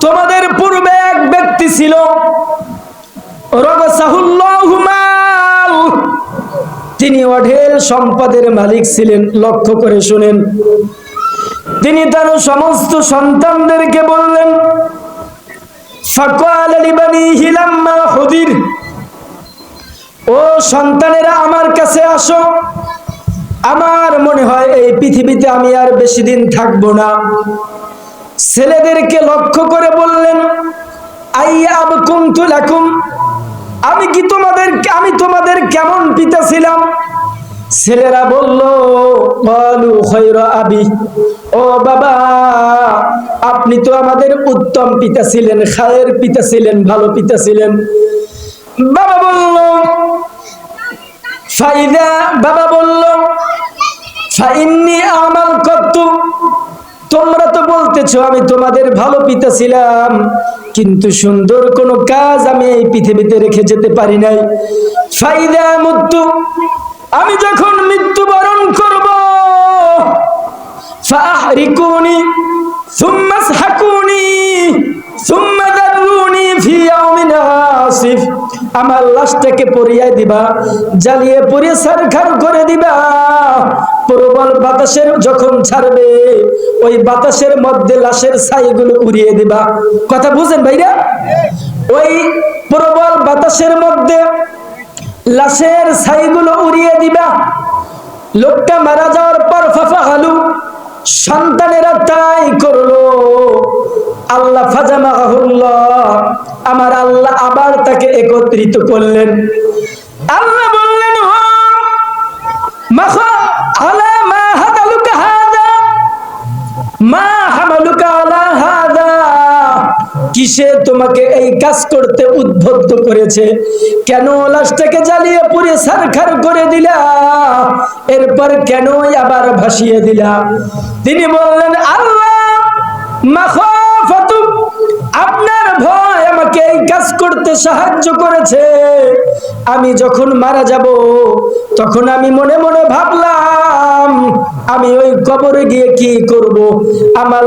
তোমাদের পূর্বে এক ব্যক্তি ছিল তিনি অঢেল সম্পদের মালিক ছিলেন, লক্ষ্য করে শুনেন। তিনি তার সমস্ত সন্তানদেরকে বললেন ও সন্তানেরা আমার কাছে আসো। আমার মনে হয় এই পৃথিবীতে আমি আর বেশি দিন থাকব না। ছেলেদেরকে লক্ষ্য করে বললেন আমি কি তোমাদের আমি তোমাদের কেমন পিতা ছিলাম? ছেলেরা বলল বলু আবি। ও বাবা, আপনি তো আমাদের উত্তম পিতা ছিলেন, খায়ের পিতা ছিলেন, ভালো পিতা ছিলেন। বাবা বলল, ফাইদা, বাবা বলল, ফাইন্নি আমাল কত্তু। তোমরা তো বলতেছ, আমি তোমাদের ভালো পিতা ছিলাম কিন্তু সুন্দর কোনো কাজ আমি এই পৃথিবীতে রেখে যেতে পারি নাই। ফাইদা মৃত্যু আমি যখন মৃত্যুবরণ করব, ফাহরিকুনি, সুম্মা হাকুনি সুম্মা দারুনি ফি ইয়াউমিন আসিফ। আমার লাশটাকে পরিয়ে দিবা, জ্বালিয়ে পুড়িয়ে সারখার করে দিবা। প্রবল বাতাসের যখন ছাড়বে, ওই বাতাসের মধ্যে লাশের ছাইগুলো উড়িয়ে দিবা। কথা বুঝেন ভাইরা? ওই প্রবল বাতাসের মধ্যে লাশের ছাইগুলো উড়িয়ে দিবা। লোকটা মারা যাওয়ার পর ফাফা হালু সন্তানেরা তাই করল, আল্লাহ ফাজামাহুল্লাহ, আমার আল্লাহ আবার তাকে একত্রিত করলেন। আল্লাহ মা হামালুকা কিসে তোমাকে এই কাজ করতে উদ্বুদ্ধ করেছে? কেন লাশটাকে জ্বালিয়ে পুড়ে সারখার করে দিলা? এরপর কেন আবার ভাসিয়ে দিলা? তিনি বললেন, আল্লাহ আপনার ভয় আমাকে এই কাজ করতে সাহায্য করেছে। আমি যখন মারা যাব, তখন আমি মনে মনে ভাবলাম, আমি ওই কবরে গিয়ে কি করব? আমার